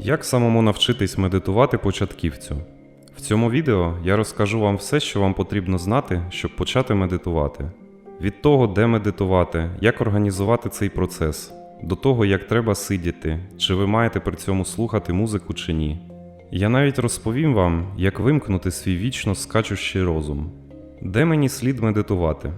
Як самому навчитись медитувати початківцю? В цьому відео я розкажу вам все, що вам потрібно знати, щоб почати медитувати. Від того, де медитувати, як організувати цей процес, до того, як треба сидіти, чи ви маєте при цьому слухати музику чи ні. Я навіть розповім вам, як вимкнути свій вічно скачущий розум. Де мені слід медитувати?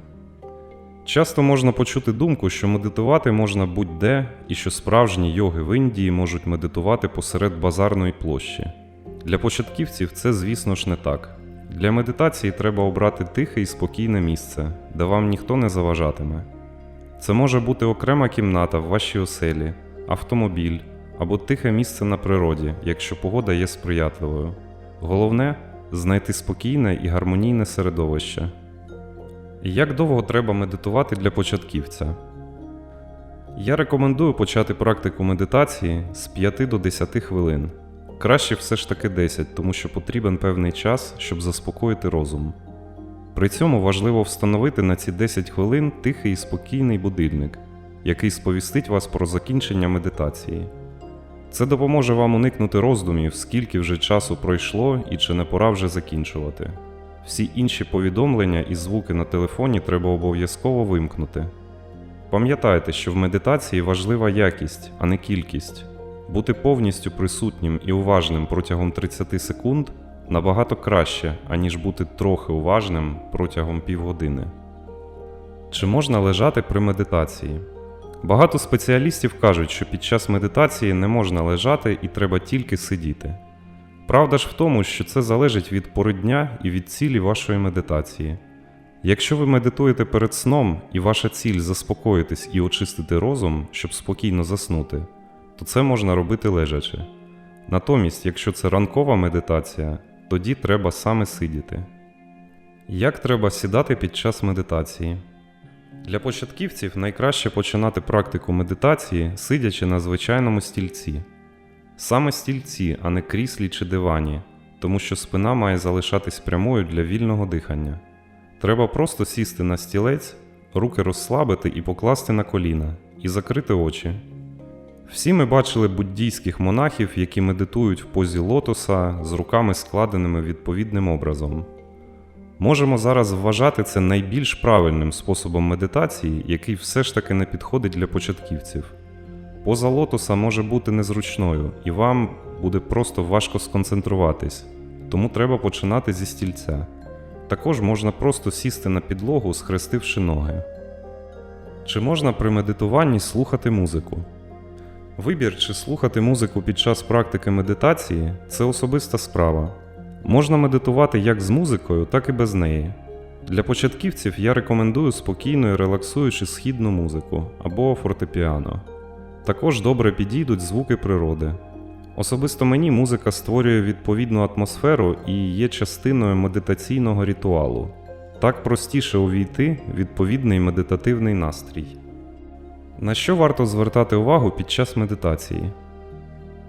Часто можна почути думку, що медитувати можна будь-де, і що справжні йоги в Індії можуть медитувати посеред базарної площі. Для початківців це, звісно ж, не так. Для медитації треба обрати тихе і спокійне місце, де вам ніхто не заважатиме. Це може бути окрема кімната в вашій оселі, автомобіль або тихе місце на природі, якщо погода є сприятливою. Головне знайти спокійне і гармонійне середовище. Як довго треба медитувати для початківця? Я рекомендую почати практику медитації з 5 до 10 хвилин. Краще все ж таки 10, тому що потрібен певний час, щоб заспокоїти розум. При цьому важливо встановити на ці 10 хвилин тихий і спокійний будильник, який сповістить вас про закінчення медитації. Це допоможе вам уникнути роздумів, скільки вже часу пройшло і чи не пора вже закінчувати. Всі інші повідомлення і звуки на телефоні треба обов'язково вимкнути. Пам'ятайте, що в медитації важлива якість, а не кількість. Бути повністю присутнім і уважним протягом 30 секунд набагато краще, аніж бути трохи уважним протягом півгодини. Чи можна лежати при медитації? Багато спеціалістів кажуть, що під час медитації не можна лежати і треба тільки сидіти. Правда ж в тому, що це залежить від пори дня і від цілі вашої медитації. Якщо ви медитуєте перед сном і ваша ціль заспокоїтись і очистити розум, щоб спокійно заснути, то це можна робити лежачи. Натомість, якщо це ранкова медитація, тоді треба саме сидіти. Як треба сідати під час медитації? Для початківців найкраще починати практику медитації, сидячи на звичайному стільці. Саме стільці, а не кріслі чи дивані, тому що спина має залишатись прямою для вільного дихання. Треба просто сісти на стілець, руки розслабити і покласти на коліна, і закрити очі. Всі ми бачили буддійських монахів, які медитують в позі лотоса з руками складеними відповідним образом. Можемо зараз вважати це найбільш правильним способом медитації, який все ж таки не підходить для початківців. Поза лотоса може бути незручною, і вам буде просто важко сконцентруватись, тому треба починати зі стільця. Також можна просто сісти на підлогу, схрестивши ноги. Чи можна при медитуванні слухати музику? Вибір чи слухати музику під час практики медитації це особиста справа. Можна медитувати як з музикою, так і без неї. Для початківців я рекомендую спокійну і релаксуючу східну музику або фортепіано. Також добре підійдуть звуки природи. Особисто мені музика створює відповідну атмосферу і є частиною медитаційного ритуалу. Так простіше увійти відповідний медитативний настрій. На що варто звертати увагу під час медитації?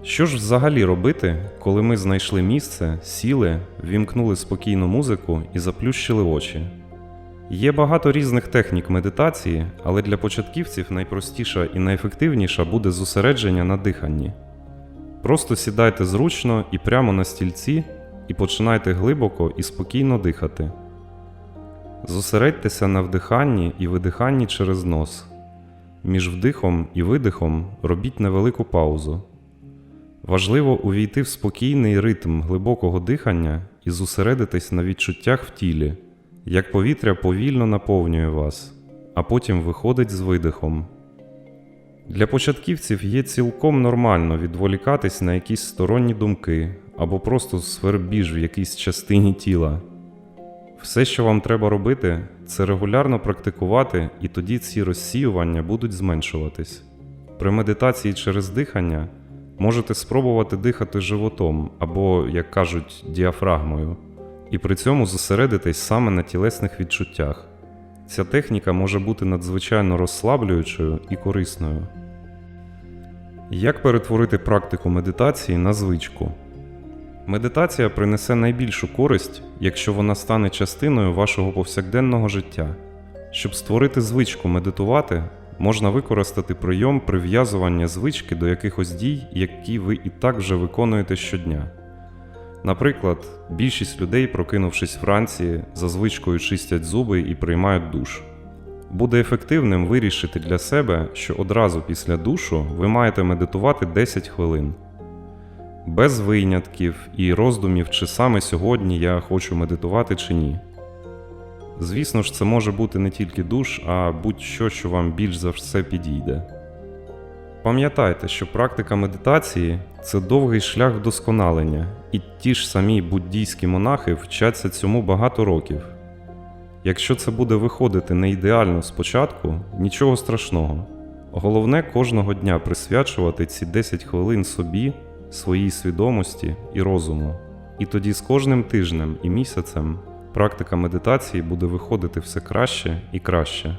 Що ж взагалі робити, коли ми знайшли місце, сіли, вімкнули спокійну музику і заплющили очі? Є багато різних технік медитації, але для початківців найпростіша і найефективніша буде зосередження на диханні. Просто сідайте зручно і прямо на стільці і починайте глибоко і спокійно дихати. Зосередьтеся на вдиханні і видиханні через нос. Між вдихом і видихом робіть невелику паузу. Важливо увійти в спокійний ритм глибокого дихання і зосередитись на відчуттях в тілі, як повітря повільно наповнює вас, а потім виходить з видихом. Для початківців є цілком нормально відволікатись на якісь сторонні думки або просто свербіж в якійсь частині тіла. Все, що вам треба робити, це регулярно практикувати, і тоді ці розсіювання будуть зменшуватись. При медитації через дихання можете спробувати дихати животом або, як кажуть, діафрагмою, і при цьому зосередитись саме на тілесних відчуттях. Ця техніка може бути надзвичайно розслаблюючою і корисною. Як перетворити практику медитації на звичку? Медитація принесе найбільшу користь, якщо вона стане частиною вашого повсякденного життя. Щоб створити звичку медитувати, можна використати прийом прив'язування звички до якихось дій, які ви і так вже виконуєте щодня. Наприклад, більшість людей, прокинувшись вранці, за звичкою чистять зуби і приймають душ. Буде ефективним вирішити для себе, що одразу після душу ви маєте медитувати 10 хвилин. Без винятків і роздумів, чи саме сьогодні я хочу медитувати чи ні. Звісно ж, це може бути не тільки душ, а будь-що, що вам більш за все підійде. Пам'ятайте, що практика медитації це довгий шлях вдосконалення, і ті ж самі буддійські монахи вчаться цьому багато років. Якщо це буде виходити не ідеально спочатку, нічого страшного. Головне кожного дня присвячувати ці 10 хвилин собі, своїй свідомості і розуму. І тоді з кожним тижнем і місяцем практика медитації буде виходити все краще і краще.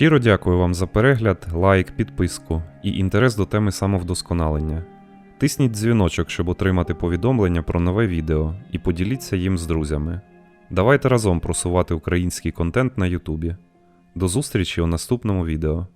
Щиро дякую вам за перегляд, лайк, підписку і інтерес до теми самовдосконалення. Тисніть дзвіночок, щоб отримати повідомлення про нове відео, і поділіться їм з друзями. Давайте разом просувати український контент на Ютубі. До зустрічі у наступному відео.